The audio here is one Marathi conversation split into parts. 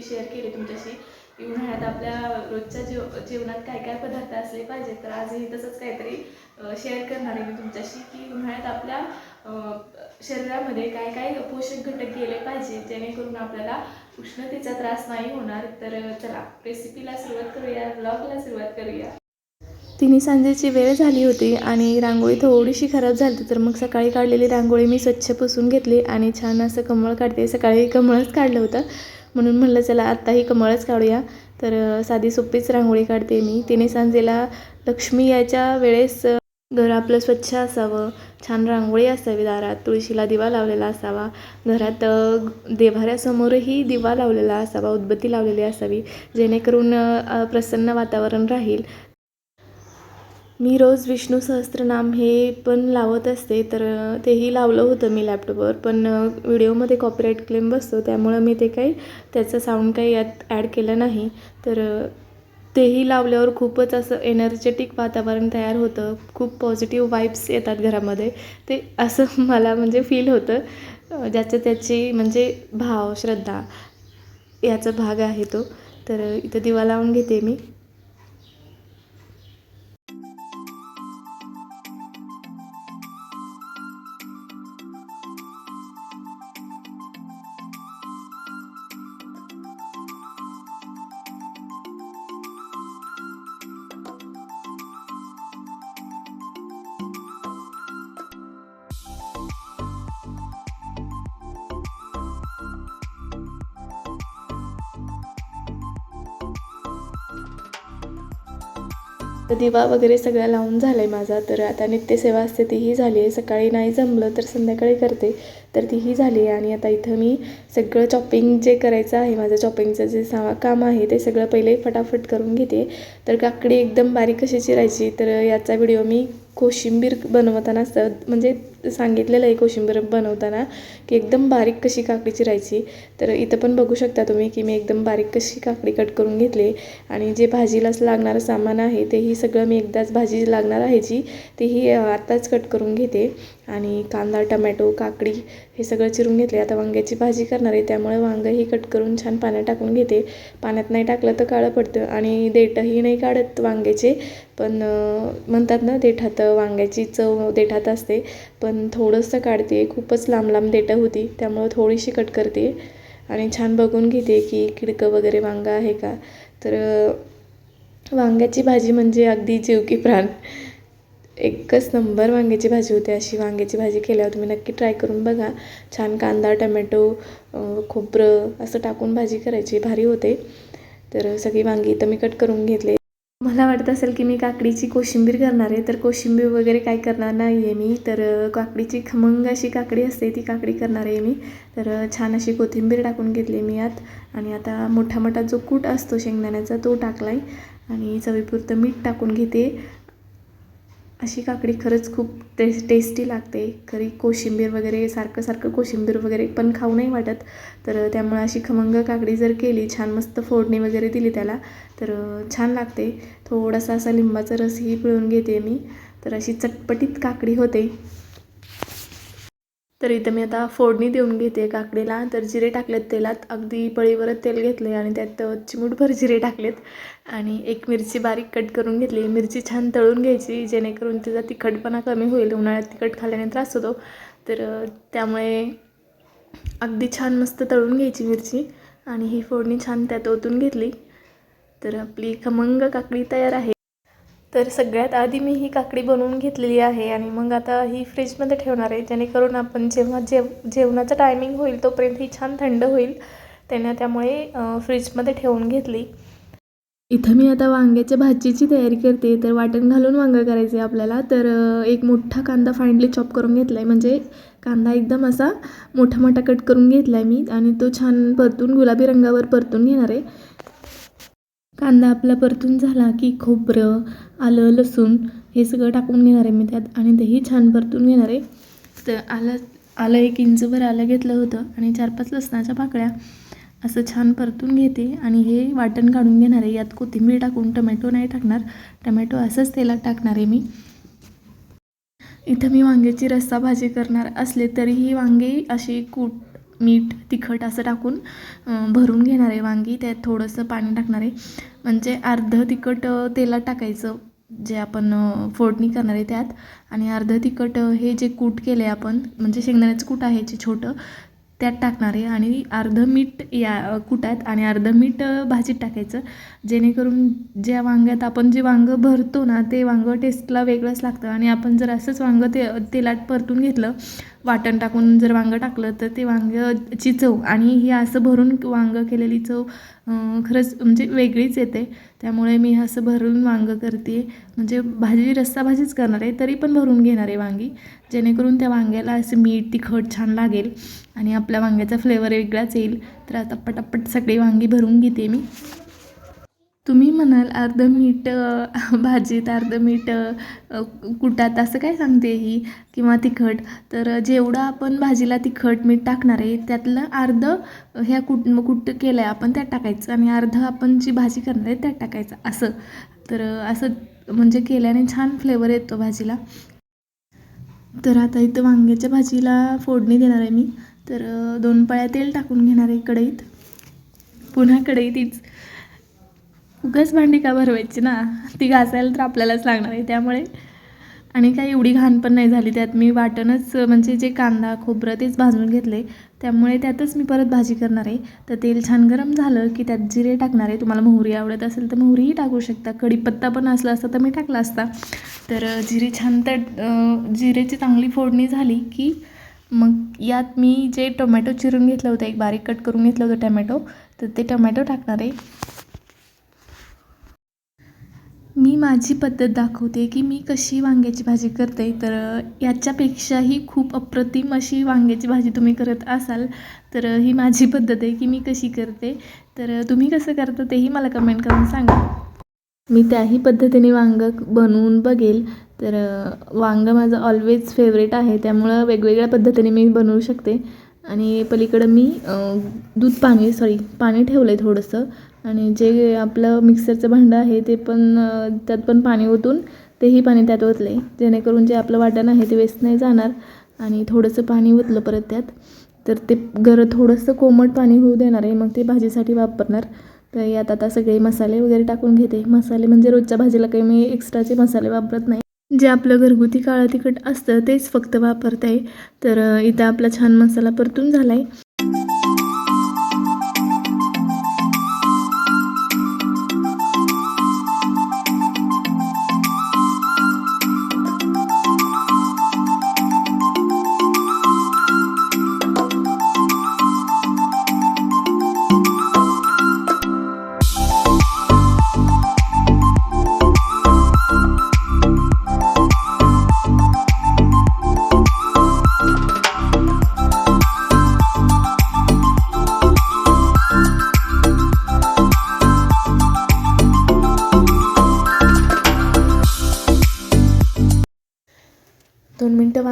रेसिपी शेअर केली तुमच्याशी. की उन्हाळ्यात आपल्या रोजच्या जेव जेवणात काय काय पदार्थ असले पाहिजे तर आजही तसंच काहीतरी शेअर करणार आहे मी तुमच्याशी की उन्हाळ्यात आपल्या शरीरामध्ये काय काय पोषक घटक गेले पाहिजे जेणेकरून आपल्याला उष्णतेचा त्रास नाही होणार. तर चला रेसिपीला सुरुवात करूया ब्लॉगला सुरुवात करूया. तिन्ही सांजेची वेळ झाली होती आणि रांगोळी थोडीशी खराब झाली होती तर मग सकाळी काढलेली रांगोळी मी स्वच्छ पुसून घेतली आणि छान असं कमळ काढते. सकाळी कमळच काढलं होतं. म्हणून म्हणलं चला आत्ताही कमळच काढूया. तर साधी सोपीच रांगोळी काढते मी. तिने सांजेला लक्ष्मी याच्या वेळेस घर आपलं स्वच्छ असावं. छान रांगोळी असावी दारात. तुळशीला दिवा लावलेला असावा. घरात देवाऱ्यासमोरही दिवा लावलेला असावा. उदबत्ती लावलेली असावी. जेणेकरून प्रसन्न वातावरण राहील. मी रोज विष्णू सहस्त्रनाम हे पण लावत असते तर तेही लावलं होतं मी लॅपटॉपवर पण व्हिडिओमध्ये कॉपीराईट क्लेम बसतो त्यामुळं मी ते काही त्याचं साऊंड काही यात ॲड केलं नाही. तर तेही लावल्यावर खूपच असं एनर्जेटिक वातावरण तयार होतं. खूप पॉझिटिव्ह वाईब्स येतात घरामध्ये. ते असं मला म्हणजे फील होतं ज्याचं त्याची म्हणजे भाव श्रद्धा याचा भाग आहे तो. तर इथं दिवा लावून घेते मी. तर दिवा वगैरे सगळं लावून झाला आहे माझा. तर आता नित्यसेवा असते तीही झाली आहे. सकाळी नाही जमलं तर संध्याकाळी करते. तर तीही झाली आहे. आणि आता इथं मी सगळं चॉपिंग जे करायचं आहे माझं चॉपिंगचं जे सा काम आहे ते सगळं पहिले फटाफट करून घेते. तर काकडी एकदम बारीक कशी चिरायची. तर याचा व्हिडिओ मी कोशिंबीर बनवताना स म्हणजे सांगितलेलं आहे कोशिंबीर बनवताना की एकदम बारीक कशी काकडी चिरायची तर इथं पण बघू शकता तुम्ही की मी एकदम बारीक कशी काकडी कट करून घेतली. आणि जे भाजीलाच लागणारं सामान आहे तेही सगळं मी एकदाच भाजी लागणार आहे जी तेही आत्ताच कट करून घेते. आणि कांदा टमॅटो काकडी हे सगळं चिरून घेतले आता वांग्याची भाजी करणार आहे त्यामुळे वांगंही कट करून छान पाण्यात टाकून घेते. पाण्यात नाही टाकलं तर काळं पडतं आणि देठही नाही काढत वांग्याचे. पण म्हणतात ना देठात वांग्याची चव देठात असते. पण थोडंसं काढते. खूपच लांब लांब देठं होती. त्यामुळं थोडीशी कट करते. आणि छान बघून घेते की खिडकं वगैरे वांगा आहे का. तर वांग्याची भाजी म्हणजे अगदी जीव की प्राण. एकच नंबर वांग्याची भाजी होते. अशी वांग्याची भाजी केल्यावर तुम्ही नक्की ट्राय करून बघा. छान कांदा टमॅटो खोबरं असं टाकून भाजी करायची. भारी होते. तर सगळी वांगी इथं मी कट करून घेतले. मला वाटत असेल की मी काकडीची कोशिंबीर करणार आहे. तर कोशिंबीर वगैरे काय करणार नाही आहे मी. तर काकडीची खमंग अशी काकडी असते ती काकडी करणार आहे मी. तर छान अशी कोथिंबीर टाकून घेतली मी यात. आणि आता मोठा मोठा जो कूट असतो शेंगदाण्याचा तो टाकला आहे आणि चवीपुरतं मीठ टाकून घेते. अशी काकडी खरंच खूप टेस टेस्टी लागते. खरी कोशिंबीर वगैरे सारखं सारखं कोशिंबीर वगैरे पण खाऊ नाही वाटत. तर त्यामुळे अशी खमंग काकडी जर केली छान मस्त फोडणी वगैरे दिली त्याला तर छान लागते. थोडासा असा लिंबाचा रसही पिळून घेते मी. तर अशी चटपटीत काकडी होते. तर इथं मी आता फोडणी देऊन घेते काकडीला. तर जिरे टाकलेत तेलात. अगदी पळीवरच तेल घेतले आणि त्यात चिमूटभर जिरे टाकलेत. आणि एक मिरची बारीक कट करून घेतली. मिरची छान तळून घ्यायची जेणेकरून तिचा तिखटपणा कमी होईल. उन्हाळ्यात तिखट खाल्ल्याने त्रास होतो. तर त्यामुळे अगदी छान मस्त तळून घ्यायची मिरची. आणि ही फोडणी छान त्यात ओतून घेतली. तर आपली खमंग काकडी तयार आहे. तर सगळ्यात आधी मी ही काकडी बनवून घेतलेली आहे आणि मग आता ही फ्रीजमध्ये ठेवणार आहे. जेणेकरून आपण जेव्हा जेव जेवणाचं टायमिंग होईल तोपर्यंत ही छान थंड होईल. त्यानं त्यामुळे फ्रीजमध्ये ठेवून घेतली. इथं मी आता वांग्याच्या भाजीची तयारी करते. तर वाटण घालून वांगं करायचं आहे आपल्याला. तर एक मोठा कांदा फायनली चॉप करून घेतला आहे म्हणजे कांदा एकदम असा मोठा मोठा कट करून घेतला आहे मी. आणि तो छान परतून गुलाबी रंगावर परतून घेणार आहे. कांदा आपला परतून झाला की खोबरं आलं लसूण हे सगळं टाकून घेणार आहे मी त्यात आणि तेही छान परतून घेणार आहे. तर आलं आलं एक इंचभर आलं घेतलं होतं आणि चार पाच लसणाच्या पाकळ्या असं छान परतून घेते आणि हे वाटण काढून घेणार आहे. यात कोथिंबीर टाकून टमॅटो नाही टाकणार. टमॅटो असंच तेलात टाकणार आहे मी. इथं मी वांग्याची रस्सा भाजी करणार असले तरीही वांगी अशी कूट मीठ तिखट असं टाकून भरून घेणार आहे वांगी त्यात थोडंसं पाणी टाकणार आहे. म्हणजे अर्धं तिखट तेलात टाकायचं जे आपण फोडणी करणार आहे त्यात. आणि अर्धं तिखट हे जे कूट केलं आहे आपण म्हणजे शेंगदाण्याचं कूट आहे जे छोटं त्यात टाकणार आहे आणि अर्धं मीठ या अ, कुटात आणि अर्धं मीठ भाजीत टाकायचं. जेणेकरून ज्या वांग्यात आपण जे वांगं भरतो ना ते वांगं टेस्टला वेगळंच लागतं. आणि आपण जर असंच वांगं ते तेलात परतून घेतलं वाटण टाकून जर वांगं टाकलं तर ते वांग्याची चव आणि ही असं भरून वांगं केलेली चव खरंच म्हणजे वेगळीच येते. त्यामुळे मी असं भरून वांगं करते. म्हणजे भाजी रस्सा भाजीच करणार आहे तरी पण भरून घेणार आहे वांगी. जेणेकरून त्या वांग्याला असं मीठ तिखट छान लागेल आणि आपल्या वांग्याचा फ्लेवर वेगळाच येईल. तर आता पटापट सगळी वांगी भरून घेते मी. तुम्ही म्हणाल अर्धं मीठ भाजीत अर्धं मीठ कुटात असं काय सांगते ही? किंवा तिखट? तर जेवढं आपण भाजीला तिखट मीठ टाकणार आहे त्यातलं अर्धं ह्या कुट कुट केलं आहे आपण त्यात टाकायचं आणि अर्धं आपण जी भाजी करणार आहे त्यात टाकायचं. असं. तर असं म्हणजे केल्याने छान फ्लेवर येतो भाजीला. तर आता इथं वांग्याच्या भाजीला फोडणी देणार आहे मी. तर दोन पळ्या तेल टाकून घेणार आहे कढईत. पुन्हा कढईतच. उगाच भांडी का भरवायची ना? ती घासायला तर आपल्यालाच लागणार आहे त्यामुळे. आणि काही एवढी घाण पण नाही झाली. त्यात मी वाटणच म्हणजे जे कांदा खोबरं तेच भाजून घेतले. त्यामुळे त्यातच मी परत भाजी करणार आहे. तर तेल छान गरम झालं की त्यात जिरे टाकणार आहे. तुम्हाला मोहरी आवडत असेल तर मोहरीही टाकू शकता. कढीपत्ता पण असला असता तर मी टाकला असता. तर जिरे छान तर जिरेची चांगली फोडणी झाली की मग यात मी जे टोमॅटो चिरून घेतलं होतं एक बारीक कट करून घेतलं होतं टोमॅटो तर ते टोमॅटो टाकणार आहे. मी माझी पद्धत दाखवते की मी कशी वांग्याची भाजी करते. तर याच्यापेक्षाही खूप अप्रतिम अशी वांग्याची भाजी तुम्ही करत असाल तर ही माझी पद्धत आहे की मी कशी करते. तर तुम्ही कसं करता तेही मला कमेंट करून सांगा. मी त्याही पद्धतीने वांगं बनवून बघेल. तर वांगं माझं ऑलवेज फेवरेट आहे त्यामुळं वेगवेगळ्या पद्धतीने मी बनवू शकते. आणि पलीकडं मी दूध पाणी सॉरी पाणी ठेवलं आहे थोडंसं. आणि जे आपलं मिक्सरचं भांडं आहे ते पण त्यात पण पाणी ओतून तेही पाणी त्यात ओतलं आहे जेणेकरून जे आपलं वाटण आहे ते वेस्ट नाही जाणार आणि थोडंसं पाणी ओतलं परत त्यात. तर ते गरं थोडंसं कोमट पाणी होऊ देणार आहे मग ते भाजीसाठी वापरणार. तर यात आता सगळे मसाले वगैरे टाकून घेते. मसाले म्हणजे रोजच्या भाजीला काही मी एक्स्ट्राचे मसाले वापरत नाही. जे आपलं घरगुती काळं तिखट असतं तेच फक्त वापरत. आहे तर इथं आपला छान मसाला परतून झाला आहे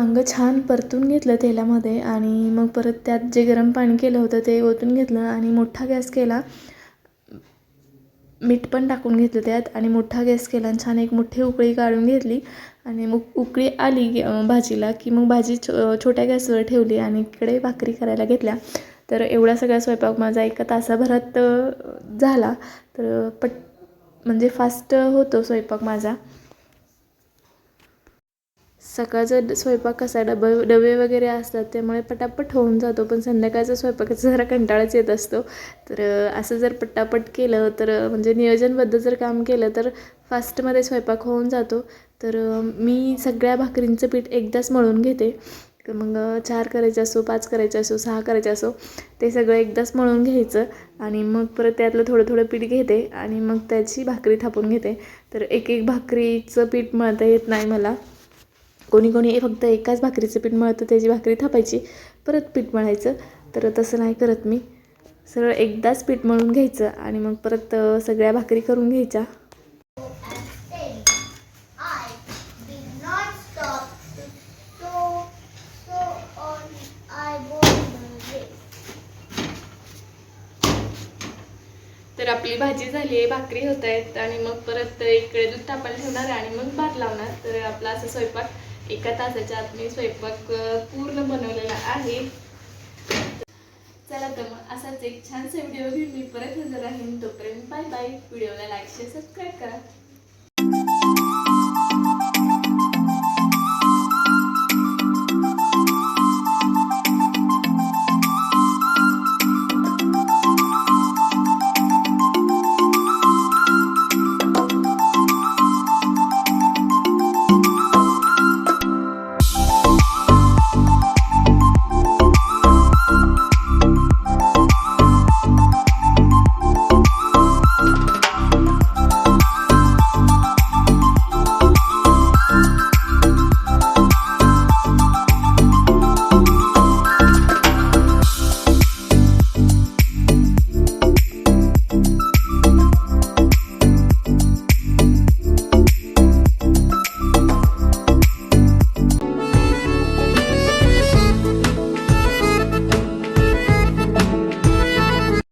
वांगं छान परतून घेतलं तेलामध्ये आणि मग परत त्यात जे गरम पाणी केलं होतं ते ओतून घेतलं आणि मोठा गॅस केला. मीठ पण टाकून घेतलं त्यात आणि मोठा गॅस केला आणि छान एक मोठी उकळी काढून घेतली. आणि मग उकळी आली भाजीला की मग भाजी छो छोट्या गॅसवर ठेवली आणि इकडे भाकरी करायला घेतल्या. तर एवढा सगळा स्वयंपाक माझा एका तासाभरात झाला. तर पट म्हणजे फास्ट होतो स्वयंपाक माझा. सकाळचा स्वयंपाक कसा डब डबे वगैरे असतात त्यामुळे पटापट होऊन जातो. पण संध्याकाळचा स्वयंपाकाचा जरा कंटाळाच येत असतो. तर असं जर पटापट केलं तर म्हणजे नियोजनबद्ध जर काम केलं तर फास्टमध्ये स्वयंपाक होऊन जातो. तर मी सगळ्या भाकरींचं पीठ एकदाच मळून घेते. तर मग चार करायचे असो पाच करायचे असो सहा करायचे असो ते सगळं एकदाच मळून घ्यायचं. आणि मग परत त्यातलं थोडं थोडं पीठ घेते. आणि मग त्याची भाकरी थापून घेते. तर एक एक भाकरीचं पीठ मळता येत नाही मला. कोणी कोणी फक्त एकाच भाकरीचं पीठ मळतं त्याची भाकरी थापायची परत पीठ मळायचं. तर तसं नाही करत मी. सरळ एकदाच पीठ मळून घ्यायचं आणि मग परत सगळ्या भाकरी करून घ्यायच्या. तर आपली भाजी झाली आहे भाकरी होत आहेत आणि मग परत इकडे दूध तापायला ठेवणार आणि मग भात लावणार. तर आपला असा स्वयंपाक एका तासाच्या आत मी स्वयंपाक पूर्ण बनवलेला आहे. चला तर मग असाच एक छानसा व्हिडिओ घेऊन मी परत हजर राहीन. तोपर्यंत बाय बाय. व्हिडिओला लाईक शेअर सबस्क्राईब करा.